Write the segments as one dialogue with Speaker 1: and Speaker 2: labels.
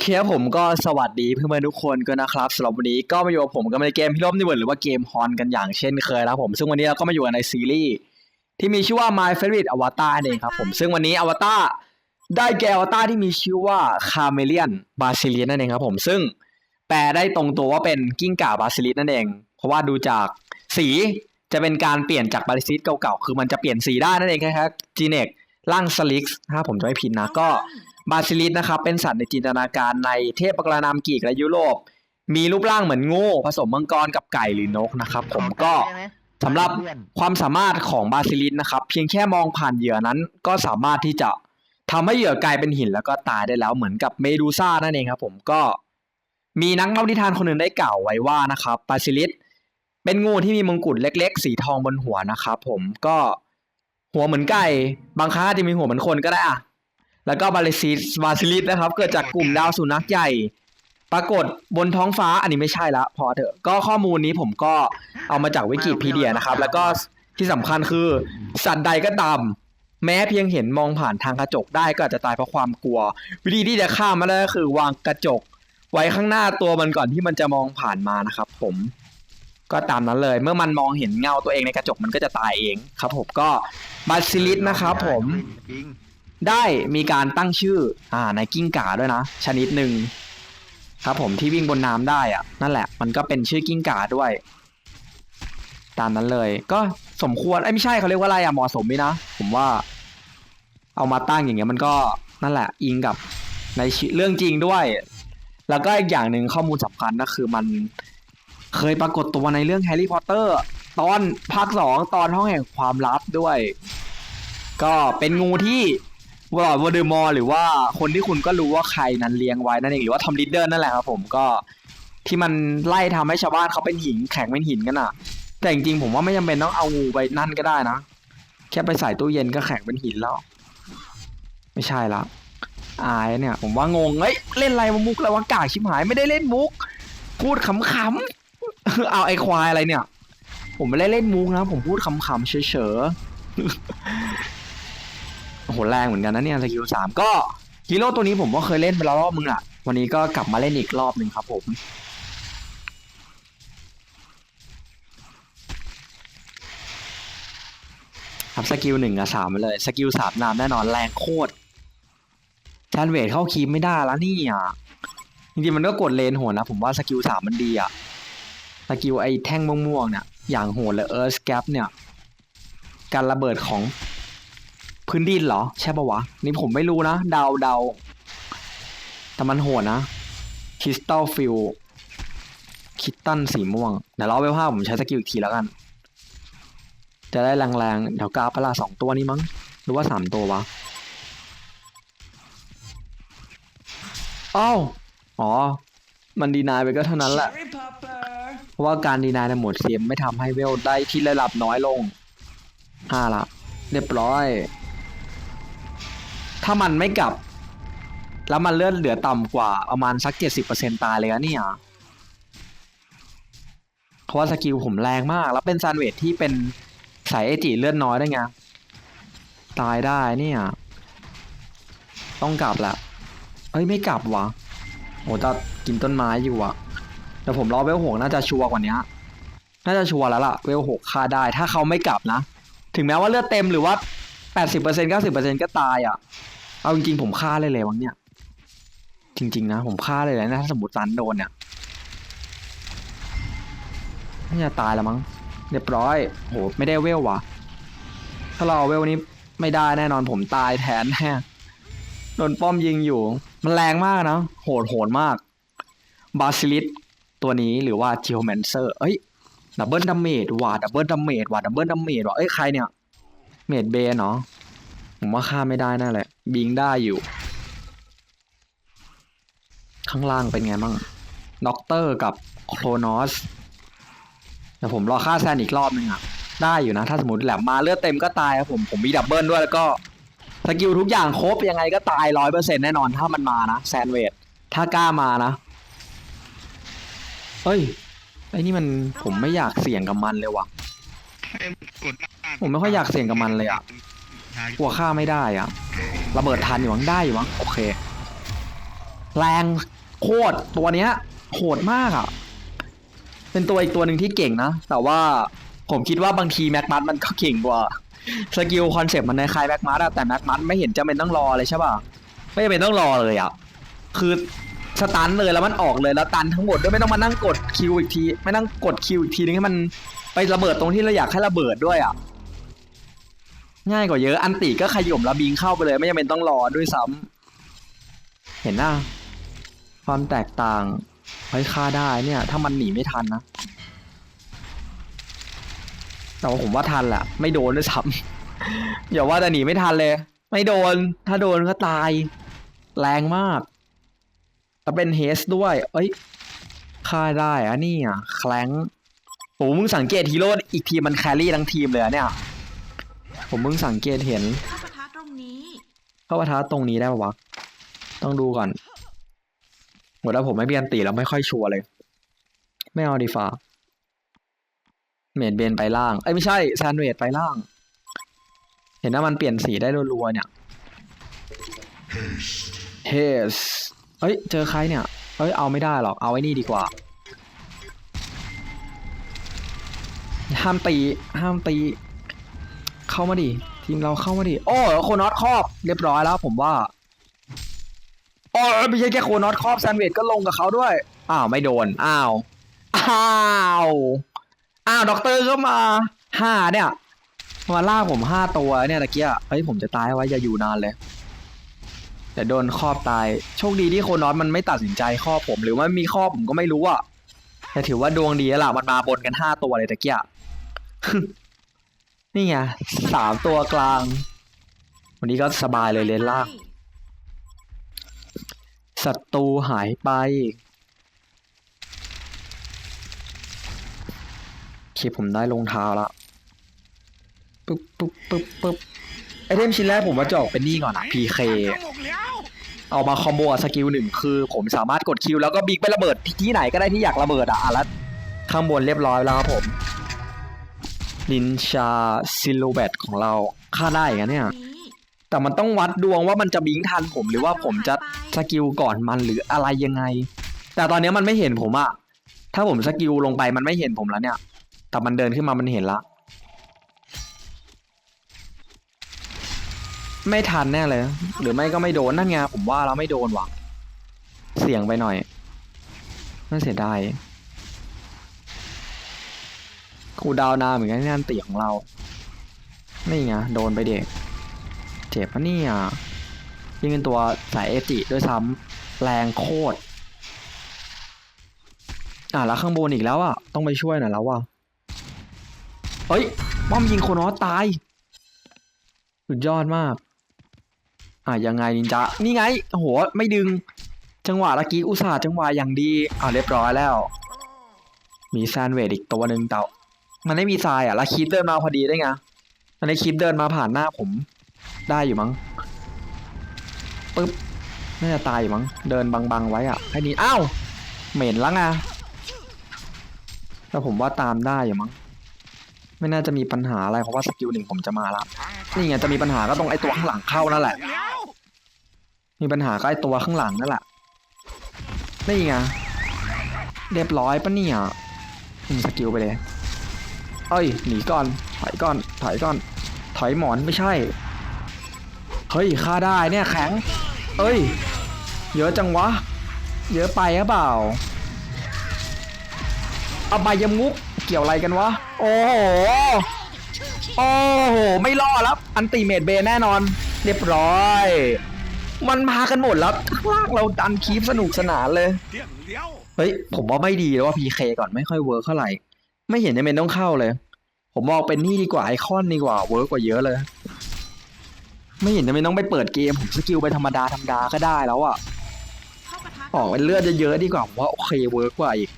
Speaker 1: เคครับผมก็สวัสดีเพื่อนๆทุกคนกันนะครับสำหรับวันนี้ก็มาอยู่กับผมกันในเกมพิลมนิเวิร์หรือว่าเกมฮอนกันอย่างเช่นเคยนะครับผมซึ่งวันนี้เราก็มาอยู่กันในซีรีส์ที่มีชื่อว่า My Favorite Avatar นั่นเองครับผมซึ่งวันนี้อวตารได้แก่อวตารที่มีชื่อว่า Chameleon b a s i l i s นั่นเองครับผมซึ่งแปลได้ตรงตัวว่าเป็นกิ้งก่าบาซิลิสนั่นเอง เพราะว่าดูจากสีจะเป็นการเปลี่ยนจากบาซิลิสเก่าๆคือมันจะเปลี่ยนสีได้นั่นเองครับจีเนกร่างสลิกถ้าผมจะไม่ผิดนะก็ บาซิลิสนะครับเป็นสัตว์ในจินตนาการในเทพกรนามกรีกและยุโรป มีรูปร่างเหมือนงูผสมมังกรกับไก่หรือนกนะครับผมก็สำหรับความสามารถของบาซิลิสนะครับ เพียงแค่มองผ่านเหยื่อนั้น ก็สามารถที่จะทำให้เหยื่อกลายเป็นหินแล้วก็ตายได้แล้วเหมือนกับเมดูซ่านั่นเองครับผมก็มีนักเล่านิทานคนหนึ่งได้กล่าวไว้ว่านะครับบาซิลิสเป็นงูที่มีมงกุฎเล็ก ๆ สีทองบนหัวนะครับผมก็หัวเหมือนไก่บางครั้งอาจจะมีหัวเหมือนคนก็ได้อะ แล้วก็บาลิซิสบาซิลิสนะครับ เกิดจากกลุ่มดาวสุนัขใหญ่ ปรากฏบนท้องฟ้าอันนี้ไม่ใช่ละพอเถอะก็ข้อมูลนี้ผมก็เอามาจากวิกิพีเดียนะครับ แล้วก็ที่สำคัญคือ สัตว์ใดก็ตาม แม้เพียงเห็นมองผ่านทางกระจกได้ก็อาจจะตายเพราะความกลัว วิธีที่จะฆ่ามันได้ก็คือวางกระจก ไว้ข้างหน้าตัวมันก่อนที่มันจะมองผ่านมานะครับ ผมก็ตามนั้นเลย เมื่อมันมองเห็นเงาตัวเองในกระจกมันก็จะตายเองครับ ผมก็บาซิลิสนะครับ ผม
Speaker 2: จริง
Speaker 1: ได้มีการตั้งชื่ออ่าในกิ้งก่าด้วยนะ ชนิดหนึ่งครับผมที่วิ่งบนน้ำได้อะนั่นแหละ มันก็เป็นชื่อกิ้งก่าด้วย ตามนั้นเลย ก็สมควรไอ้ไม่ใช่เขาเรียกว่าอะไรอะเหมาะสมไหมนะ ผมว่า เอามาตั้งอย่างเงี้ยมันก็นั่นแหละ อิงกับในเรื่องจริงด้วย แล้วก็อีกอย่างหนึ่งข้อมูลสำคัญก็คือมันเคยปรากฏตัวในเรื่องแฮร์รี่พอตเตอร์ตอนภาคสองตอนห้องแห่งความลับด้วย ก็เป็นงูที่ วอร์ดวอเดอมอร์หรือว่าคนที่คุณก็รู้ว่าใครนั้นเลี้ยงไว้นั่นเองหรือว่าทอมลิดเดอร์นั่นแหละครับผมก็ที่มันไล่ทำให้ชาวบ้านเขาเป็นหินแข็งเป็นหินกันอะแต่จริงๆผมว่าไม่จำเป็นต้องเอางูไปนั่นก็ได้นะ แค่ไปใส่ตู้เย็นก็แข็งเป็นหินแล้ว ไม่ใช่ละอายเนี่ย ผมว่างงเอ้ยเล่นอะไรมุกแล้ววะกากชิบหายไม่ได้เล่นมุก พูดขำๆเอาไอควายอะไรเนี่ย ผมไม่ได้เล่นมุกนะ ผมพูดขำๆเฉยๆ โอ้โหแรงเหมือนกันนะเนี่ยสกิลสามก็ฮีโร่ตัวนี้ผมก็เคยเล่นไปแล้วรอบมึงอะวันนี้ก็กลับมาเล่นอีกรอบหนึ่งครับผมครับสกิลหนึ่งกับสามไปเลยสกิลสามนามแน่นอนแรงโคตรแทนเวทเข้าคีมไม่ได้แล้วนี่อะจริงๆมันก็กดเลนโหดนะ ผมว่าสกิลสามมันดีอะสกิลไอ้แท่งม่วงๆเนี่ยอย่างโหดเลยเออร์สแกปเนี่ย การระเบิดของ พื้นดินเหรอ ใช่ปะวะ นี่ผมไม่รู้นะ เดาเดาแต่มันโหดนะคริสตัลฟิลคิตตันสีม่วง เดี๋ยวเรอเวลห้าผมใช้สกิลอีกทีแล้วกัน จะได้แรงๆ เดี๋ยวกาปลาสองตัวนี้มั้ง หรือว่าสามตัววะอ้าวอ๋อ มันดีนายไปก็เท่านั้นแหละ เพราะว่าการดีนายในโหมดเซียมไม่ทำให้เวลได้ที่ระดับน้อยลงห้าละ เรียบร้อย ถ้ามันไม่กลับ แล้วมันเลื่อนเหลือต่ำกว่าประมาณสักเจ็ดสิบเปอร์เซ็นตายเลยอะเนี่ยเพราะว่าสกิลผมแรงมาก แล้วเป็นซานเวทที่เป็นสายเอจิเลือดน้อยด้ไงตายได้เนี่ย ต้องกลับละเอ้ยไม่กลับวะโหจะกินต้นไม้อยู่อะแต่ผมรอเวลหกน่าจะชัวร์กว่านี้น่าจะชัวร์แล้วล่ะเวลหกฆ่าได้ ถ้าเขาไม่กลับนะ ถึงแม้ว่าเลือดเต็มหรือว่า แปดสิบเปอร์เซ็นต์เก้าสิบเปอร์เซ็นต์ก็ตายอะ เอาจริงๆผมฆ่าเลยเลยวังเนี่ย จริง ๆ นะ ผมฆ่าเลยเลยนะถ้าสมมติซันโดนเนี่ยน่าจะตายแล้วมั้ง เรียบร้อย โห ไม่ได้เวลว่ะถ้าเราเอาเวลนี้ไม่ได้แน่นอนผมตายแทนแน่โดนป้อมยิงอยู่ มันแรงมากนะ โหดโหดมาก บาซิลิสตัวนี้หรือว่าจิโอแมนเซอร์ เอ้ย ดับเบิลดัมเมจว่ะดับเบิลดัมเมจว่ะดับเบิลดัมเมจว่ะเอ้ย ใครเนี่ย เมดเบนเนาะผมว่าฆ่าไม่ได้น่าแหละ บิงได้อยู่ ข้างล่างเป็นไงบ้างด็อกเตอร์กับโครนอสแต่ผมรอฆ่าแซนอีกรอบนึงอะได้อยู่นะ ถ้าสมมติแหลมมาเลือดเต็มก็ตายครับผมผมมีดับเบิลด้วยแล้วก็สกิลทุกอย่างครบยังไงก็ตายร้อยเปอร์เซ็นแน่นอนถ้ามันมานะแซนเวทถ้ากล้ามานะเฮ้ยไอ้นี่มันผมไม่อยากเสี่ยงกับมันเลยว่ะ
Speaker 2: กด
Speaker 1: ผมไม่ค่อยอยากเสี่ยงกับมันเลยอะกลัวฆ่าไม่ได้อะระเบิดทันอยู่มั้งได้อยู่มั้งโอเค แรงโคตรตัวเนี้ยโหดมากอะ เป็นตัวอีกตัวหนึ่งที่เก่งนะ แต่ว่าผมคิดว่าบางทีแม็กมัสมันก็เก่งกว่าสกิลคอนเซปต์มันในคล้ายแม็กมัสอะแต่แม็กมัสไม่เห็นจำเป็นต้องรอเลยใช่ป่ะไม่จำเป็นต้องรอเลยอะคือสตันเลยแล้วมันออกเลยแล้วตันทั้งหมดด้วยไม่ต้องมานั่งกดคิวอีกที ไม่นั่งกดคิวอีกทีนึงให้มันไประเบิดตรงที่เราอยากให้ระเบิดด้วยอะ ง่ายกว่าเยอะ อันติก็ขย่มระบิงเข้าไปเลย ไม่จำเป็นต้องรอด้วยซ้ำเห็นหน้าความแตกต่างเฮ้ยฆ่าได้เนี่ย ถ้ามันหนีไม่ทันนะแต่ว่าผมว่าทันแหละไม่โดนด้วยซ้ำอย่าว่าแต่หนีไม่ทันเลย ไม่โดน ถ้าโดนก็ตาย แรงมากแล้วเป็นเฮสด้วย เอ้ยฆ่าได้อะนี่อะแคลงโอ้มึงสังเกตฮีโร่อีกทีมมันแครี่ทั้งทีมเลยเนี่ย ผมเพิ่งสังเกตเห็น
Speaker 3: เข้าปะทะตรงนี้
Speaker 1: เข้าปะทะตรงนี้ได้ปะวะ ต้องดูก่อนหมดแล้วผมไม่เบียนตีแล้วไม่ค่อยชัวร์เลย ไม่เอาดีฟ้าเมดเบนไปล่าง เอ้ยไม่ใช่แซนเวดไปล่าง เห็นว่ามันเปลี่ยนสีได้รัวๆเนี่ยเฮสเอ้ยเจอใครเนี่ย เอ้ยเอาไม่ได้หรอก เอาไอ้นี่ดีกว่า ห้ามตี ห้ามตี เข้ามาดิทีมเราเข้ามาดิโอ้โคนอตครอบ เรียบร้อยแล้วผมว่าโอ้ไม่ใช่แค่โคนอตครอบแซนเวดก็ลงกับเขาด้วยอ้าวไม่โดนอ้าวอ้าวอ้าวด็อกเตอร์ก็มาห้าเนี่ยมาล่าผมห้าตัวเนี่ยตะเกียเฮ้ยผมจะตายไว้อย่าอยู่นานเลยแต่โดนครอบตาย โชคดีที่โคนอสมันไม่ตัดสินใจครอบผม หรือว่ามีครอบผมก็ไม่รู้อะแต่ถือว่าดวงดีแล้วล่ะมันมาบนกันห้าตัวเลยตะเกีย นี่ไงสามตัวกลาง วันนี้ก็สบายเลยเลนล่างศัตรูหายไปโอเคผมได้รองเท้าละปึ๊บปึ๊บปึ๊บปึ๊บไอเทมชิ้นแรกผมว่าจะออกเป็นนี่ก่อนอะ PK เอามาคอมโบสกิลหนึ่งคือ ผมสามารถกดคิวแล้วก็บิ๊กไประเบิดที่ไหนก็ได้ที่อยากระเบิดอะอะแล้วข้างบนเรียบร้อยแล้วครับผม ลินชาซิลูเบตของเราฆ่าได้กันเนี่ย
Speaker 3: นี้
Speaker 1: แต่มันต้องวัดดวงว่ามันจะบิงทันผมหรือว่าผมจะสกิลก่อนมันหรืออะไรยังไง แต่ตอนนี้มันไม่เห็นผมอะถ้าผมสกิลลงไปมันไม่เห็นผมแล้วเนี่ย แต่มันเดินขึ้นมามันเห็นละ ไม่ทันแน่เลย หรือไม่ก็ไม่โดนนั่นไงผมว่าเราไม่โดนว่ะ เสี่ยงไปหน่อยน่าเสียดาย คูดาวนานเหมือนกันที่นั่นตีของเรา นี่ไงโดนไปเด็ก เจ็บปะเนี่ยยิ่งเป็นตัวสายเอจิด้วยซ้ำแรงโคตร อะแล้วข้างบนอีกแล้วอะ ต้องไปช่วยหน่อยแล้วว่ะเฮ้ยป้อมยิงโคนอสตาย สุดยอดมาก อะยังไงนินจานี่ไงโอ้โหไม่ดึง จังหวะตะกี้อุตส่าห์จังหวะอย่างดีอะเรียบร้อยแล้ว มีแซนเวดอีกตัวหนึ่งแต่ มันไม่มีทรายอะแล้วคีปเดินมาพอดีได้ไงอันนี้คีปเดินมาผ่านหน้าผม ได้อยู่มั้งปึ๊บน่าจะตายอยู่มั้งเดินบังๆไว้อะให้นี้อ้าวเหม็นแล้วไงแต่ผมว่าตามได้อยู่มั้งไม่น่าจะมีปัญหาอะไรเพราะว่าสกิลหนึ่งผมจะมาละนี่ไงจะมีปัญหาก็ตรงไอ้ตัวข้างหลังเข้านั่นแหละ มีปัญหาก็ไอ้ตัวข้างหลังนั่นแหละนี่ไงเรียบร้อยปะเนี่ยสกิลไปเลย เอ้ยหนีก่อนถอยก่อนถอยก่อน ถอยหมอนไม่ใช่ เฮ้ยฆ่าได้เนี่ยแข็ง เอ้ย เยอะจังวะ เยอะไปหรือเปล่าอบายมุกเกี่ยวอะไรกันวะ โอ้โห โอ้โห ไม่รอดแล้ว อันติเมดเบแน่นอน เรียบร้อย มันมากันหมดแล้วลางเราดันคีฟสนุกสนานเลย เฮ้ย ผมว่าไม่ดีแล้วว่า PK ก่อนไม่ค่อยเวิร์กเท่าไหร่ ไม่เห็นจะเป็นต้องเข้าเลย ผมมองเป็นนี่ดีกว่าไอคอนดีกว่าเวิร์กกว่าเยอะเลย ไม่เห็นจะเป็นต้องไปเปิดเกมผมสกิลไปธรรมดาธรรมดาก็ได้แล้วอะ
Speaker 3: เข้าปะทะ
Speaker 1: ออกเป็นเลือดเยอะๆดีกว่าผมว่าโอเคเวิร์กกว่าอีก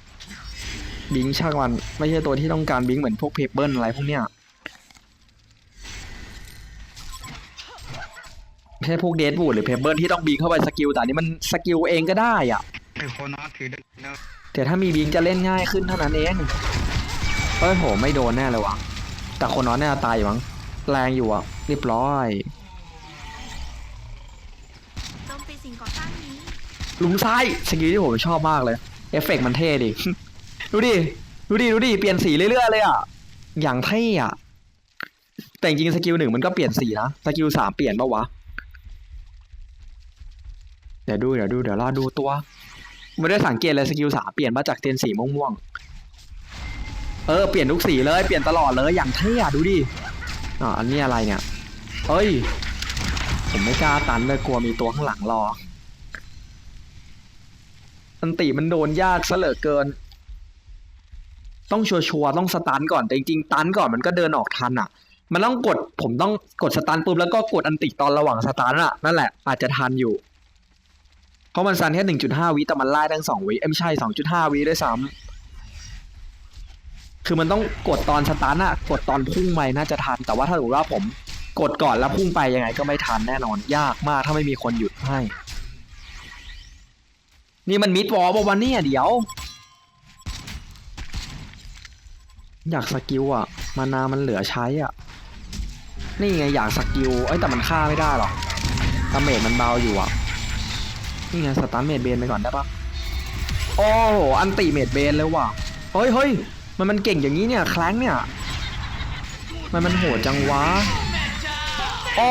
Speaker 1: บิงช่างมันไม่ใช่ตัวที่ต้องการบิงเหมือนพวกเพเปิลอะไรพวกเนี้ยไม่ใช่พวกเดดบูดหรือเพเปิลที่ต้องบิงเข้าไปสกิลแต่อันนี้มันสกิลเองก็ได้อะ
Speaker 2: ไอโคนอสถือได้แล้ว
Speaker 1: แต่ถ้ามีบิงจะเล่นง่ายขึ้นเท่านั้นเอง เฮ้ยโหไม่โดนแน่เลยว่ะ แต่คนน้อยแน่ตายอยู่มั้งแรงอยู่อะเรียบร้อย
Speaker 3: โจมตีสิ่งก่อสร้างนี้
Speaker 1: หลุมซ้ายสกิลที่ผมชอบมากเลย เอฟเฟกต์มันเท่ดิ ดูดิ ดูดิ ดูดิ เปลี่ยนสีเรื่อยๆเลยอะ อย่างเท่อะ แต่จริงสกิลหนึ่งมันก็เปลี่ยนสีนะ สกิลสามเปลี่ยนปะวะ เดี๋ยวดู เดี๋ยวดู เดี๋ยวรอดูตัว ไม่ได้สังเกตเลยสกิลสามเปลี่ยนมาจากเทนสีม่วงๆ เออเปลี่ยนทุกสีเลยเปลี่ยนตลอดเลยอย่างเท่อะดูดิอ่าอันนี้อะไรเนี่ยเอ้ย ผมไม่กล้าตันเลยกลัวมีตัวข้างหลังรออันติมันโดนยากซะเหลือเกิน ต้องชัวร์ๆต้องสตันก่อนแต่จริงๆตันก่อนมันก็เดินออกทันอะ มันต้องกดผมต้องกดสตันปุ๊บแล้วก็กดอันติตอนระหว่างสตันอะนั่นแหละอาจจะทันอยู่ เพราะมันซันแค่หนึ่งจุดห้าวิแต่มันไล่ทั้งสองวิเอ้ยไม่ใช่สองจุดห้าวิด้วยซ้ำ คือมันต้องกดตอนสตาร์ทอะกดตอนพุ่งไปน่าจะทัน แต่ว่าถ้าสมมติว่าผมกดก่อนแล้วพุ่งไปยังไงก็ไม่ทันแน่นอน ยากมากถ้าไม่มีคนหยุดให้ นี่มันมิดวอลบอกว่าเนี่ยเดี๋ยว อยากสกิลอะมานามันเหลือใช้อะ นี่ไงอยากสกิลเอ้ยแต่มันฆ่าไม่ได้หรอกดาเมจมันเบาอยู่อะ นี่ไงสตาร์เมดเบนไปก่อนได้ปะโอ้โหอันติเมดเบนเลยว่ะ เฮ้ยเฮ้ย มันมันเก่งอย่างนี้เนี่ยแคลงเนี่ยมันมันโหดจังวะโอ้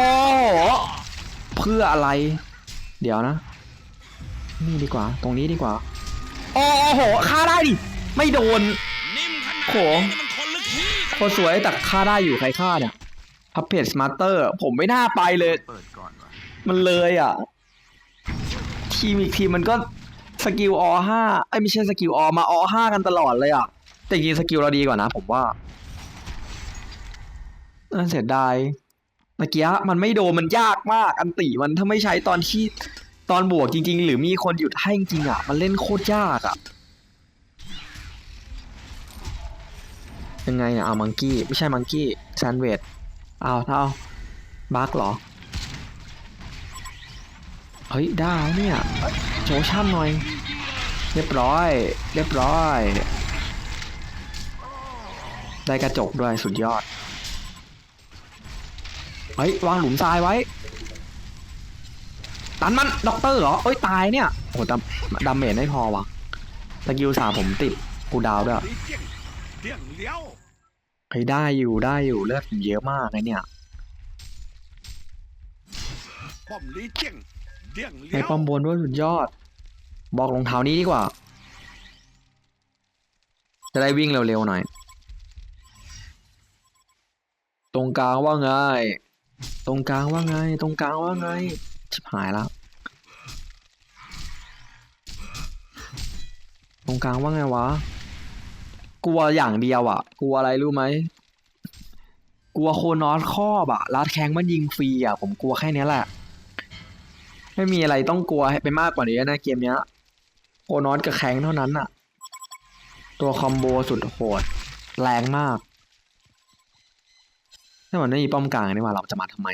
Speaker 1: เพื่ออะไร เดี๋ยวนะ นี่ดีกว่า ตรงนี้ดีกว่าโอ้โหฆ่าได้ดิไม่โดน
Speaker 4: นิ่มขนาด
Speaker 1: โง่
Speaker 4: คนลึกขี้
Speaker 1: โคสวยแต่ฆ่าได้อยู่ใครฆ่าเนี่ยพับเพจสมาร์เตอร์ ผมไม่น่าไปเลย มันเลยอะ ทีมอีกทีมมันก็สกิลอห้าไอ้ไม่ใช่สกิลอมาอห้ากันตลอดเลยอะ แต่จริงสกิลเราดีกว่านะ ผมว่าน่าเสียดายเมื่อกี้มันไม่โดนมันยากมาก อันติมันถ้าไม่ใช้ตอนที่ตอนบวกจริง ๆ หรือมีคนหยุดให้จริงอะ มันเล่นโคตรยากอะ ยังไงอะเอามังกี้ ไม่ใช่มังกี้แซนเวดเอาเท่าบักเหรอ เฮ้ยได้เนี่ย โชว์ช่ำหน่อย เรียบร้อย เรียบร้อย ได้กระจกด้วยสุดยอด เฮ้ย วางหลุมทรายไว้ ตันมันด็อกเตอร์เหรอ เอ้ย ตายเนี่ย โอ้โหดำดาเมจไม่พอวะสกิลสามผมติดกูดาวด้วย
Speaker 4: เฮ้
Speaker 1: ยได้อยู่ได้อยู่เลือดผมเยอะมากเลยเนี่ยในป้อมบนด้วยสุดยอด บอกรองเท้านี้ดีกว่า จะได้วิ่งเร็วๆหน่อย ตรงกลางว่าไง ตรงกลางว่าไง ตรงกลางว่าไง ชิบหายแล้ว ตรงกลางว่าไงวะ กลัวอย่างเดียวอะกลัวอะไรรู้ไหม กลัวโคนอสครอบอะลัดแข้งมันยิงฟรีอะผมกลัวแค่นี้แหละ ไม่มีอะไรต้องกลัวไปมากกว่านี้นะเกมเนี้ย โคนอสกับแข้งเท่านั้นอะตัวคอมโบสุดโหด แรงมาก ถ้ามันไม่มีป้อมกลางนี่ว่าเราจะมาทำไม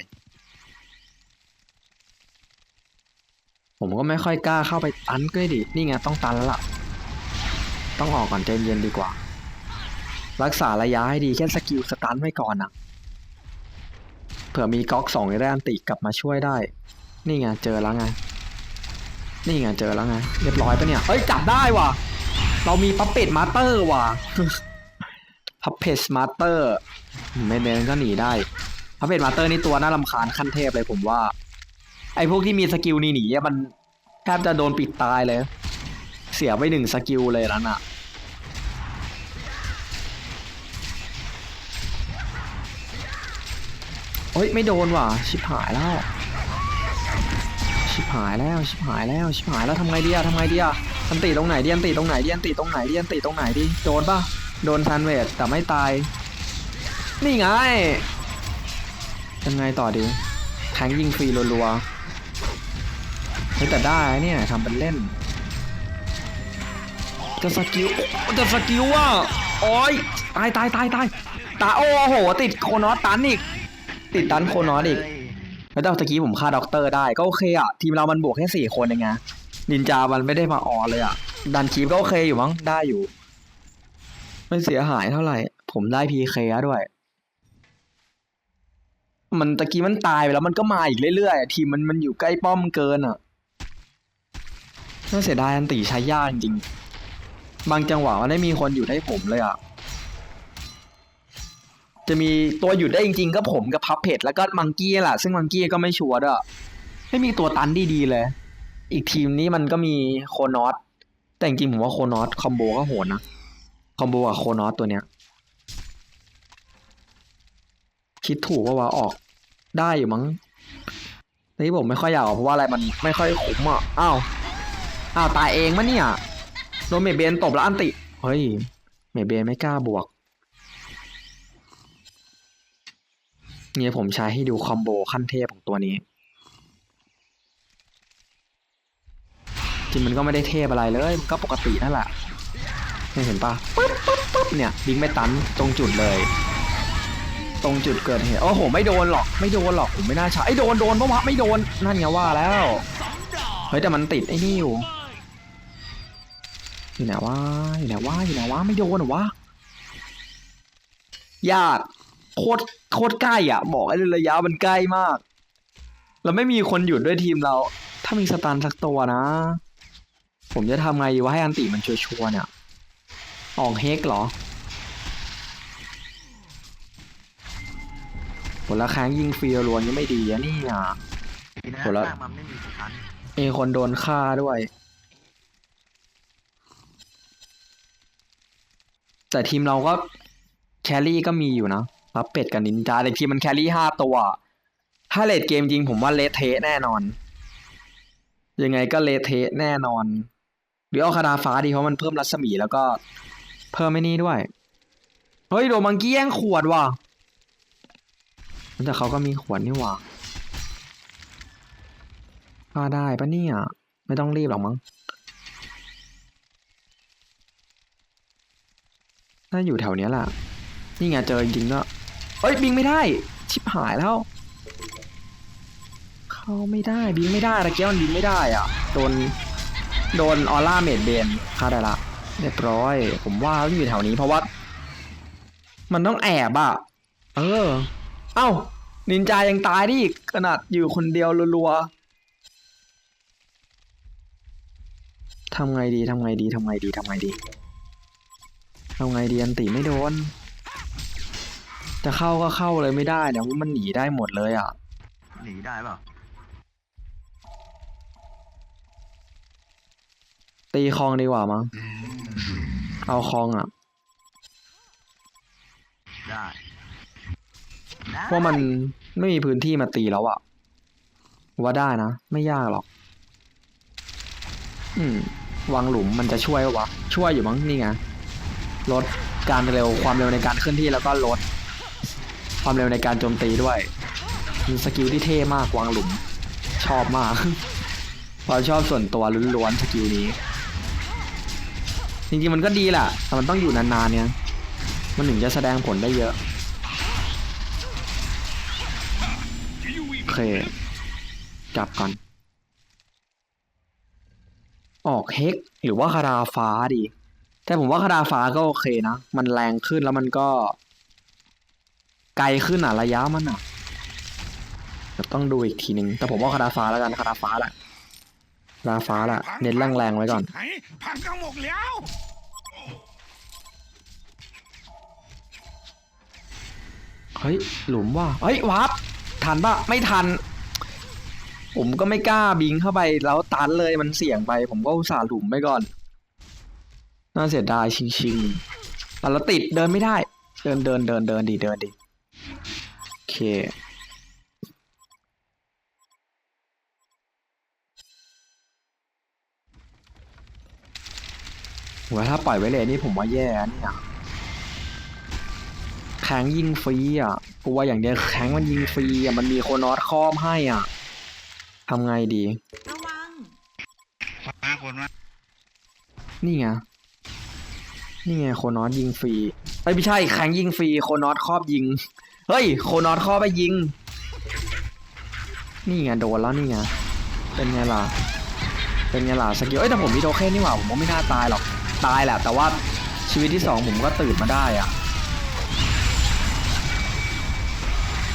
Speaker 1: ผมก็ไม่ค่อยกล้าเข้าไปตันก็ดินี่ไงต้องตันแล้วล่ะ ต้องออกก่อนใจเย็นดีกว่า รักษาระยะให้ดีแค่สกิลสตันไว้ก่อนนะเผื่อมีก๊อกสองได้อันติกลับมาช่วยได้ นี่ไงเจอแล้วไง นี่ไงเจอแล้วไง เรียบร้อยปะเนี่ย เฮ้ยจับได้ว่ะ เรามีพับเป็ดมาสเตอร์ว่ะพับเพจมาสเตอร์ไม่เดนก็หนีได้พับเพจมาสเตอร์นี่ตัวน่ารำคาญขั้นเทพเลยผมว่า ไอ้พวกที่มีสกิลหนีหนีอะมันแทบจะโดนปิดตายเลย เสียไปหนึ่งสกิลเลยนั่นอะโอ้ยไม่โดนว่ะ ชิบหายแล้ว ชิบหายแล้ว ชิบหายแล้ว ชิบหายแล้วทำไงดีอะทำไงดีอะอันติตรงไหนดีอันติตรงไหนดีอันติตรงไหนดีอันติตรงไหนดีโดนปะโดนซันเวทแต่ไม่ตาย นี่ไงยังไงต่อดีแทงยิงฟรีรัวๆเฮ้ยแต่ได้เนี่ยทำเป็นเล่นจะสกิลจะสกิลว่ะโอ้ยตายตายตายตายตายโอ้โห ติดโคนอสตันอีก ติดตันโคนอสอีก แล้วตะกี้ผมฆ่าด็อกเตอร์ได้ก็โอเคอะ ทีมเรามันบวกแค่สี่คนเองไงนินจามันไม่ได้มาออนเลยอะ ดันคีปก็โอเคอยู่มั้งได้อยู่ ไม่เสียหายเท่าไหร่ ผมได้พีเคด้วย มันตะกี้มันตายไปแล้วมันก็มาอีกเรื่อยๆทีมมันมันอยู่ใกล้ป้อมเกินอะน่าเสียดายอันตีใช้ยากจริง บางจังหวะมันไม่มีคนอยู่ได้ผมเลยอะ จะมีตัวหยุดได้จริงๆ ก็ผมกับพับเพจแล้วก็มังกี้แหละซึ่งมังกี้ก็ไม่ชัวร์ด้วยไม่มีตัวตันดีๆเลย อีกทีมนี้มันก็มีโคนอสแต่จริงๆผมว่าโคนอสคอมโบก็โหดนะ คอมโบกับโคนอสตัวเนี้ย คิดถูกว่าว่าออกได้อยู่มั้งแต่ที่ผมไม่ค่อยอยากออกเพราะว่าอะไรมันไม่ค่อยคุ้มอะอ้าวอ้าวตายเองมะเนี่ยโดนเมเบนตบแล้วอันติเฮ้ยเมเบนไม่กล้าบวกเนี่ยผมใช้ให้ดูคอมโบขั้นเทพของตัวนี้จริงมันก็ไม่ได้เทพอะไรเลย มันก็ปกตินั่นแหละเนี่ยเห็นปะปึ๊บปึ๊บปึ๊บเนี่ยบิงไม่ตันตรงจุดเลย ตรงจุดเกิดเหตุโอ้โหไม่โดนหรอกไม่โดนหรอกผมไม่น่าใช้ไอ้โดนโดนปะวะไม่โดนนั่นไงว่าแล้วเฮ้ยแต่มันติดไอ้นี่อยู่อยู่ไหนวะอยู่ไหนวะอยู่ไหนวะไม่โดนหรอวะยากโคตรโคตรใกล้อะ บอกไอ้เลยระยะมันใกล้มากแล้วไม่มีคนหยุดด้วยทีมเรา ถ้ามีสตันสักตัวนะ ผมจะทำไงว่าให้อันติมันชัวร์ๆเนี่ย ออกเฮกเหรอ ผลละครั้งยิงฟรีรัวๆนี่ไม่ดีอะนี่อะ
Speaker 2: ทีนะ
Speaker 1: โหแล้ว
Speaker 2: สร้างมันไม่มีสตัน
Speaker 1: มีคนโดนฆ่าด้วย แต่ทีมเราก็แครี่ก็มีอยู่นะรับเป็ดกับนินจาแต่ทีมมันแครี่ห้าตัว ถ้าเลดเกมจริงผมว่าเลทเทะแน่นอน ยังไงก็เลทเทะแน่นอน หรือเอาคาดาฟ้าดีเพราะมันเพิ่มรัศมีแล้วก็ เพิ่มไม่นี่ด้วย เฮ้ย โดนมังกี้แย่งขวดว่ะ แต่เขาก็มีขวดนี่หว่าฆ่าได้ปะเนี่ย ไม่ต้องรีบหรอกมั้ง น่าอยู่แถวเนี้ยแหละ นี่ไงเจอจริงก็เอ้ยบิงไม่ได้ ชิบหายแล้ว เข้าไม่ได้บิงไม่ได้ตะเกียบมันบิงไม่ได้อะ โดน โดนออร่าเมดเบนฆ่าได้ละเรียบร้อย ผมว่าต้องอยู่แถวนี้เพราะว่า มันต้องแอบอะ เออ เอ้า นินจายังตายได้อีกขนาดอยู่คนเดียวรัวๆทำไงดีทำไงดีทำไงดีทำไงดีทำไงดีอันติไม่โดน จะเข้าก็เข้าเลยไม่ได้เนี่ยเพราะมันหนีได้หมดเลยอะ
Speaker 2: หนีได้เปล่า
Speaker 1: ตีคลองดีกว่ามั้ง เอาคลองอะ
Speaker 2: ได้ได้
Speaker 1: เพราะมันไม่มีพื้นที่มาตีแล้วอะว่าได้นะ ไม่ยากหรอก อืม วางหลุมมันจะช่วยวะ ช่วยอยู่มั้งนี่ไงลดการเร็วความเร็วในการเคลื่อนที่แล้วก็ลด ความเร็วในการโจมตีด้วยมีสกิลที่เท่มากวางหลุม ชอบมากความชอบส่วนตัวล้วนๆสกิลนี้ จริงๆมันก็ดีแหละแต่มันต้องอยู่นานๆเนี่ย มันถึงจะแสดงผลได้เยอะ โอเคกลับก่อน ออกเฮกหรือว่าคาราฟ้าดี แต่ผมว่าคาราฟ้าก็โอเคนะ มันแรงขึ้นแล้วมันก็ ไกลขึ้นอะระยะมันอะเดี๋ยวต้องดูอีกทีหนึ่งแต่ผมว่าคาราฟ้าแล้วกันคาราฟ้าแหละคาราฟ้าแหละเน้นแรงๆไว้ก่อน
Speaker 4: ไหพังกันหมดแล้ว
Speaker 1: เฮ้ยหลุมว่าเฮ้ยวับ ทันปะไม่ทัน ผมก็ไม่กล้าบิงเข้าไปแล้วตันเลยมันเสี่ยงไป ผมก็อุตส่าห์หลุมไปก่อน น่าเสียดายชิงๆแล้วติดเดินไม่ได้ เดินเดินเดินเดินดีเดินดีโอเคว่าถ้าปล่อยไว้เลยนี่ผมว่าแย่นะเนี่ยแข้งยิงฟรีอะ กูว่าอย่างเดียวแข้งมันยิงฟรีอะมันมีโคนอสครอบให้อะทำไงดี
Speaker 3: ระวัง
Speaker 2: มาคนมา
Speaker 1: นี่ไง นี่ไงโคนอสยิงฟรีเอ้ยไม่ใช่แข้งยิงฟรีโคนอสครอบยิง เฮ้ยโคนอสครอบไปยิง นี่ไงโดนแล้วนี่ไง เป็นไงล่ะ เป็นไงล่ะสกิลเอ้ยแต่ผมมีโทเค็นนี่หว่าผมว่าไม่น่าตายหรอก ตายแหละแต่ว่าชีวิตที่สองผมก็ตื่นมาได้อะ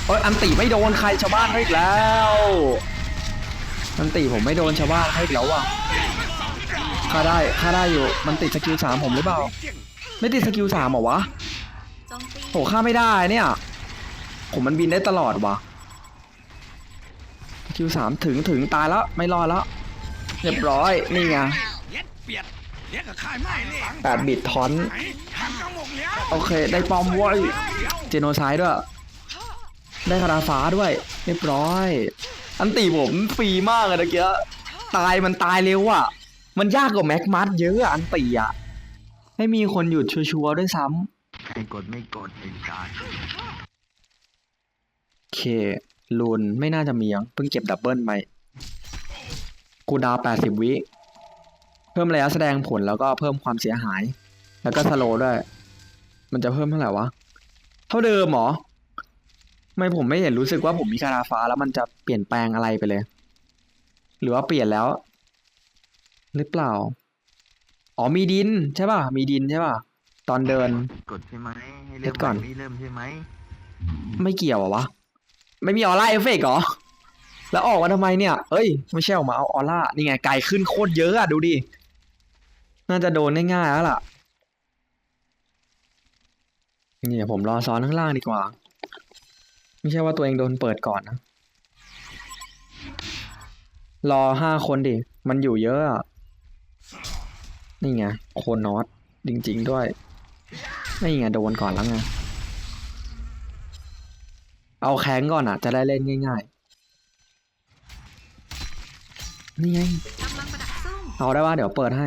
Speaker 1: เอ้ยอันติไม่โดนใครชาวบ้านให้อีกแล้วอันติผมไม่โดนชาวบ้านให้อีกแล้วว่ะฆ่าได้ฆ่าได้อยู่ มันติดสกิลสามผมหรือเปล่า ไม่ติดสกิลสามเหรอวะ
Speaker 3: โห
Speaker 1: ฆ่าไม่ได้เนี่ย ผมมันบินได้ตลอดวะสกิลสามถึงถึงตายแล้วไม่รอดแล้ว เรียบร้อย นี่ไง
Speaker 4: เย็ดเปียดเลี้ยงกับขายไม่เลย
Speaker 1: แปดบิตทอน โอเค ได้ปอมเว้ย
Speaker 4: เลี้ย
Speaker 1: เจโนไซด์ด้วย ได้คาราฟ้าด้วยเรียบร้อย อันตีผมฟรีมากเลยตะเกียตายมันตายเร็วอะ มันยากกว่าแม็กมัสเยอะอะอันตีอะให้มีคนหยุดชัวร์ๆด้วยซ้ำ
Speaker 2: ใครกดไม่กดไอ้การ
Speaker 1: โอเคลูนไม่น่าจะมียังเพิ่งเก็บดับเบิลไปกูดาวแปดสิบวิ เพิ่มระยะแสดงผลแล้วก็เพิ่มความเสียหาย แล้วก็สโลว์ด้วย มันจะเพิ่มเท่าไหร่วะ เท่าเดิมเหรอ ไม่ผมไม่เห็นรู้สึกว่าผมมีคาราฟ้าแล้วมันจะเปลี่ยนแปลงอะไรไปเลย หรือว่าเปลี่ยนแล้ว หรือเปล่า อ๋อมีดินใช่ป่ะ มีดินใช่ป่ะ ตอนเดิน
Speaker 2: กดใช่ไหมให้
Speaker 1: เดี๋
Speaker 2: เริ่
Speaker 1: ย
Speaker 2: ม
Speaker 1: วก่อน
Speaker 2: ไม่เริ่มใช่ไหม
Speaker 1: ไม่เกี่ยวเหรอวะ ไม่มีออร่าเอฟเฟกต์เหรอ แล้วออกมาทำไมเนี่ย เอ้ย ไม่ใช่ออกมาเอาออร่า นี่ไงไกลขึ้นโคตรเยอะอะดูดิ น่าจะโดนง่ายๆแล้วล่ะ นี่เดี๋ยวผมรอซ้อนข้างล่างดีกว่า ไม่ใช่ว่าตัวเองโดนเปิดก่อนนะ รอห้าคนดิ มันอยู่เยอะ นี่ไง โคนนอตจริง ๆ ด้วย นี่ไงโดนก่อนแล้วไง เอาแข้งก่อนอะ จะได้เล่นง่าย ๆ นี่ไง เอาได้ว่าเดี๋ยวเปิดให้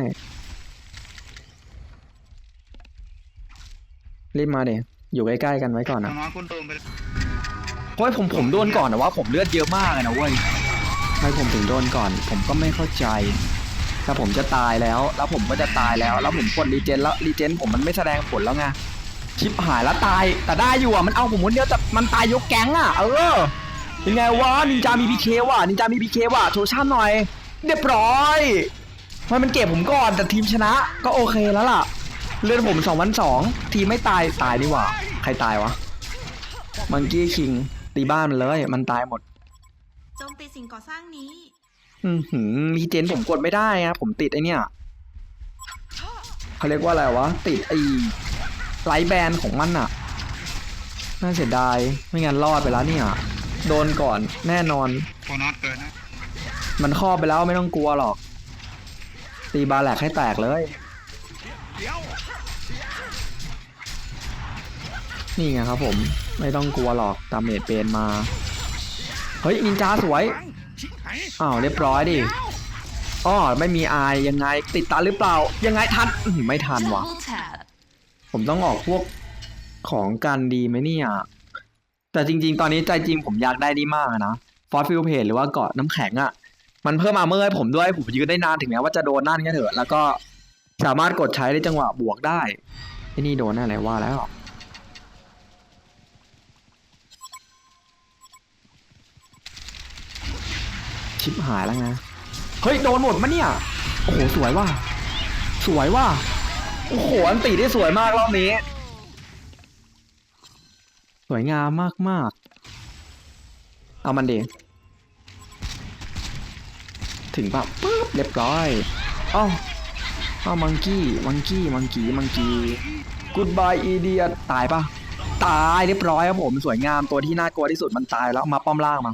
Speaker 1: รีบมาเดี๋ยวอยู่ใกล้ๆกันไว้ก่อนนะ
Speaker 2: น้องคุณโดนไป
Speaker 1: เพราะผมผมโดนก่อนนะว่าผมเลือดเยอะมากเลยนะเว้ยทำไมผมถึงโดนก่อน ผมก็ไม่เข้าใจ ถ้าผมจะตายแล้ว แล้วผมก็จะตายแล้ว แล้วผมกดรีเจนแล้วรีเจนผมมันไม่แสดงผลแล้วไง ชิปหายแล้วตาย แต่ได้อยู่อะ มันเอาผมคนเดียวแต่มันตายยกแก๊งอะ เออ ยังไงวะ นินจามีพีเคว่ะ นินจามีพีเคว่ะ โชว์ชั่นหน่อย เรียบร้อยทำไมมันเก็บผมก่อน แต่ทีมชนะ ก็โอเคแล้วล่ะ เลือดผมสองวันสอง ทีมไม่ตาย ตายดีกว่า ใครตายวะ มังกี้คิง ตีบ้านมันเลย มันตายหมด
Speaker 3: โจมตีสิ่งก่อสร้างนี้
Speaker 1: อือหือรีเจนผมกดไม่ได้อะผมติดไอเนี่ยเขาเรียกว่าอะไรวะ ติดไอไลท์แบนของมันอะน่าเสียดายไม่งั้นรอดไปแล้วเนี่ย โดนก่อนแน่นอน
Speaker 2: โคนอตเกินนะ
Speaker 1: มันครอบไปแล้วไม่ต้องกลัวหรอก ตีบาแหลกให้แตกเลย
Speaker 4: เลี้ยว
Speaker 1: นี่ไงครับผม ไม่ต้องกลัวหรอกดาเมจเปนมา เฮ้ยนินจาสวย อ้าวเรียบร้อยดิอ้อไม่มีอายยังไงติดตาหรือเปล่า ยังไงทันไม่ทันวะผมต้องออกพวกของกันดีไหมเนี่ย แต่จริง ๆ ตอนนี้ใจจริงผมอยากได้นี่มากนะฟอสฟิลเพจหรือว่าเกาะน้ำแข็งอะ่ะ มันเพิ่มอาเมอร์ให้ผมด้วยผมยืนได้นานถึงแม้ว่าจะโดนนั่นก็เถอะ แล้วก็สามารถกดใช้ในจังหวะบวกได้ไอ้นี่โดนอะไรว่าแล้ว ชิบหายแล้วไงเฮ้ย โดนหมดมะเนี่ย โอ้โห สวยว่ะ สวยว่ะ โอ้โห อันตีได้สวยมากรอบนี้ สวยงามมากมากๆเอามันดีถึงปะปุ๊บเรียบร้อยอ้าวอ้ามังกี้ มังกี้ มังกี้ มังกี้กูดบายอีเดียตายปะตายเรียบร้อยครับผม สวยงามตัวที่น่ากลัวที่สุดมันตายแล้วมาป้อมล่างมา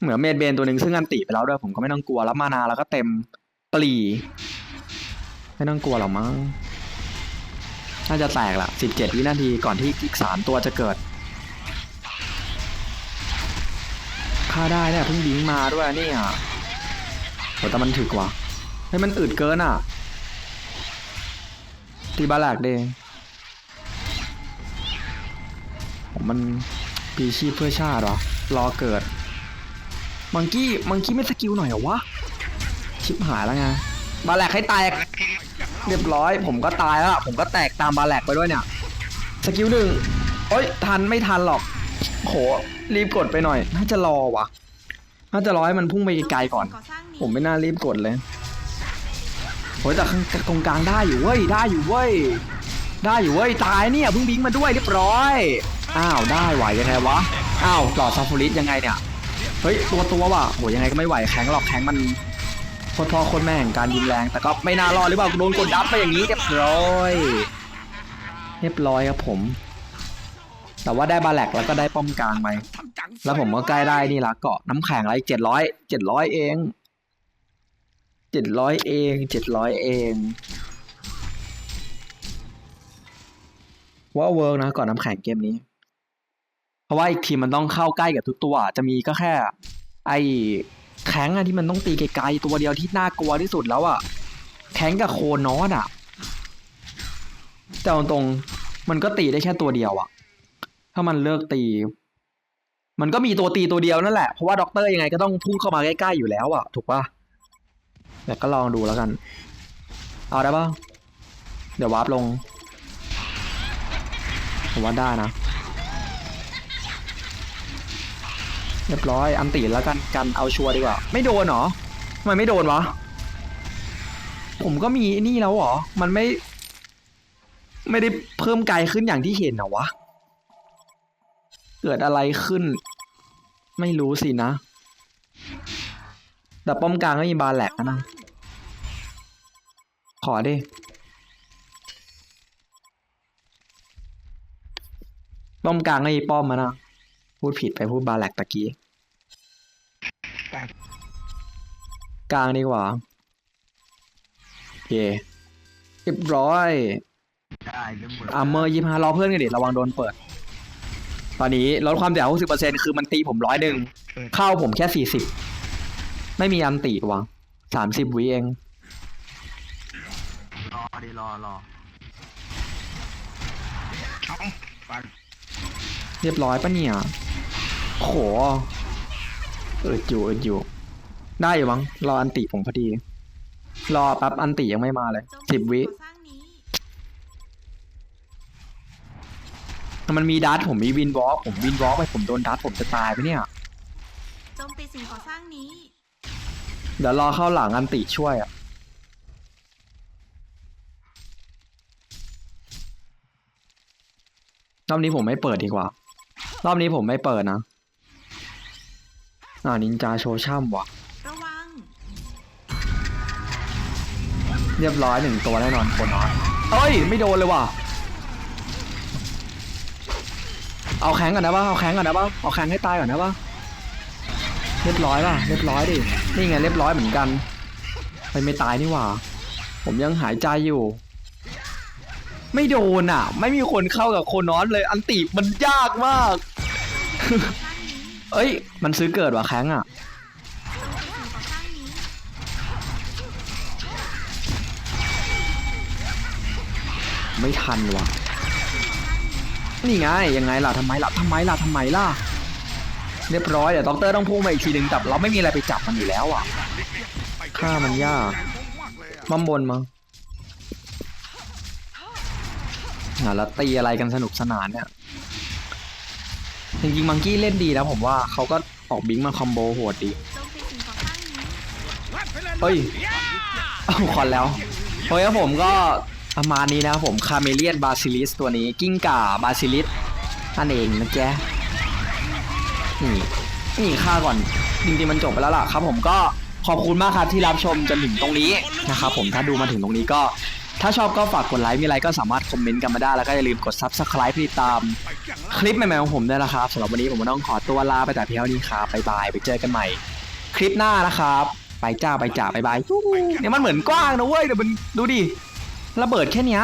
Speaker 1: เหมือนเมดเบนตัวหนึ่งซึ่งอันติไปแล้วด้วยผมก็ไม่ต้องกลัวแล้วมานาแล้วก็เต็มปลีไม่ต้องกลัวหรอกมั้งน่าจะแตกละ17วินาทีก่อนที่อีกสามตัวจะเกิดฆ่าได้เนี่ยเพิ่งบิงมาด้วยเนี่ยโหแต่มันถึกว่ะให้ยมันอึดเกินอะตีบาแลกเดผมมันปีชีพเพื่อชาติเหรอรอเกิด มังกี้มังกี้ไม่สกิลหน่อยเหรอวะชิบหายแล้วไงบาแลกให้แตก เรียบร้อย ผมก็ตายแล้วผมก็แตกตามบาแลกไปด้วยเนี่ยสกิลหนึ่งโอ้ยทันไม่ทันหรอกโหรีบกดไปหน่อย น่าจะรอวะน่าจะรอให้มันพุ่งไปไกลก่อน ผมไม่น่ารีบกดเลยโอ้ยแต่ข้างตรงกลางได้อยู่เว้ยได้อยู่เว้ยได้อยู่เว้ยตายเนี่ยเพิ่งบิงมาด้วยเรียบร้อย อ้าวได้ไหวยังไงวะ อ้าวหลอดซาฟูริสยังไงเนี่ย เฮ้ยตัวตัวว่ะโหยังไงก็ไม่ไหวแข็งหรอกแข็งมันคตรพ่อโคตรแม่แห่งการยิงแรง แต่ก็ไม่น่ารอดหรือเปล่าโดนกดดับไปอย่างนี้เรียบร้อยเรียบร้อยครับผม แต่ว่าได้บาแลกแล้วก็ได้ป้อมกลางไปแล้วผมก็ใกล้ได้นี่ละเกาะน้ำแข็งอะไรเจ็ดร้อยเจ็ดร้อยเองเจ็ดร้อยเองเจ็ดร้อยเองว่าเวิร์กนะเก่อนน้ำแข็งเกมนี้ เพราะว่าอีกทีมมันต้องเข้าใกล้กับทุกตัว จะมีก็แค่ ไอ้แข้งอะที่มันต้องตีไกลๆตัวเดียวที่น่ากลัวที่สุดแล้วอะแข้งกับโคนอสอะแต่ตรงๆมันก็ตีได้แค่ตัวเดียวอะถ้ามันเลิกตี มันก็มีตัวตีตัวเดียวนั่นแหละ เพราะว่าด็อกเตอร์ยังไงก็ต้องพุ่งเข้ามาใกล้ๆอยู่แล้วอะถูกปะแต่ก็ลองดูแล้วกัน เอาได้ปะเดี๋ยววาร์ปลงผมว่าได้นะ เรียบร้อย อันตีแล้วกันกันเอาชัวร์ดีกว่า ไม่โดนเหรอทำไมไม่โดนวะ ผมก็มีนี่แล้วเหรอ มันไม่ ไม่ได้เพิ่มไกลขึ้นอย่างที่เห็นหรอวะ เกิดอะไรขึ้น ไม่รู้สินะ แต่ป้อมกลางก็มีบาแหลกนะ ขอดิป้อมกลางก็มีป้อมมานะ พูดผิดไปพูดบาแหลกตะกี้ กลางดีกว่า โอเคเรียบร้อย
Speaker 2: ได้เรื่องเหมือน
Speaker 1: อาร์เมอร์ยี่ห้ารอเพื่อนกันดิระวังโดนเปิด ตอนนี้ลดความเสียหายหกสิบเปอร์เซ็นคือมันตีผมร้อยหนึ่งเข้าผมแค่สี่สิบไม่มีอันตีวะสามสิบวิเอง
Speaker 2: รอดิรอรอ
Speaker 4: เอาไป
Speaker 1: เรียบร้อยปะเนี่ย โหเอออยู่เอออยู่ ได้อยู่มั้งรออันติผมพอดี รอแป๊บอันติยังไม่มาเลย
Speaker 3: โจมตี
Speaker 1: สิบวิ
Speaker 3: ก่อสร้างนี้
Speaker 1: มันมีดัตผมมีวินวอล์กผมวินวอล์กไปผมโดนดัตผมจะตายไปเนี่ย
Speaker 3: โจมตีสิ่งก่อสร้างนี้
Speaker 1: เดี๋ยวรอเข้าหลังอันติช่วยอะรอบนี้ผมไม่เปิดดีกว่า รอบนี้ผมไม่เปิดนะ อ่านินจาโชว์ช่ำว่ะ
Speaker 3: ระวัง
Speaker 1: เรียบร้อยหนึ่งตัวแน่นอนคนน้อยเอ้ย ไม่โดนเลยว่ะ เอาแข้งก่อนนะป่ะเอาแข้งก่อนนะป่ะเอาแข้งให้ตายก่อนนะป่ะเรียบร้อยป่ะ เรียบร้อยดิ นี่ไงเรียบร้อยเหมือนกันไปไม่ตายนี่หว่า ผมยังหายใจอยู่ ไม่โดนอะ ไม่มีคนเข้ากับโคนอนเลย อันติมันยากมาก
Speaker 3: ก่อสร้างนี้
Speaker 1: เอ้ย มันซื้อเกิดว่ะแข้งอะ ไม่ทันว่ะ นี่ไง ยังไงล่ะทำไมล่ะทำไมล่ะทำไมล่ะ เรียบร้อยเดี๋ยวด็อกเตอร์ต้องพุ่งมาอีกทีหนึ่งแต่เราไม่มีอะไรไปจับมันอยู่แล้วอะฆ่ามันยาก
Speaker 4: มากเลยอะ
Speaker 1: มั่มบนมั้งอะแล้วตีอะไรกันสนุกสนานเนี่ย จริงๆมังกี้เล่นดีนะผมว่าเขาก็ออกบิงมาคอมโบโหดดี
Speaker 3: โจมตีสิ่งก่อสร้างนี้
Speaker 4: ลั่นไปเลย
Speaker 1: เฮ้ย
Speaker 4: ย่า
Speaker 1: เอาคอนแล้วโอ้ยครับผมก็ประมาณนี้นะครับผมคาเมเลียนบาซิลิสตัวนี้กิ้งก่าบาซิลิสนั่นเองนะแจ๊ะนี่นี่ฆ่าก่อนจริงๆมันจบไปแล้วล่ะครับ ผมก็ขอบคุณมากครับที่รับชมจนถึงตรงนี้นะครับผมถ้าดูมาถึงตรงนี้ก็ ถ้าชอบก็ฝากกดไลค์มีอะไรก็สามารถคอมเมนต์กันมาได้แล้วก็อย่าลืมกด subscribe เพื่อติดตามคลิปใหม่ๆของผมด้วยนะครับสำหรับวันนี้ผมก็ต้องขอตัวลาไปแต่เพียงเท่านี้ครับบ๊ายบายไปเจอกันใหม่ คลิปหน้านะครับ ไปจ้าไปจ่าบ๊ายบายเนี่ยมันเหมือนกว้างนะเว้ยเดี๋ยวมันดูดิระเบิดแค่นี้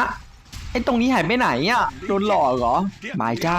Speaker 1: ไอ้ตรงนี้หายไปไหนอะโดนหลอกเหรอบายจ้า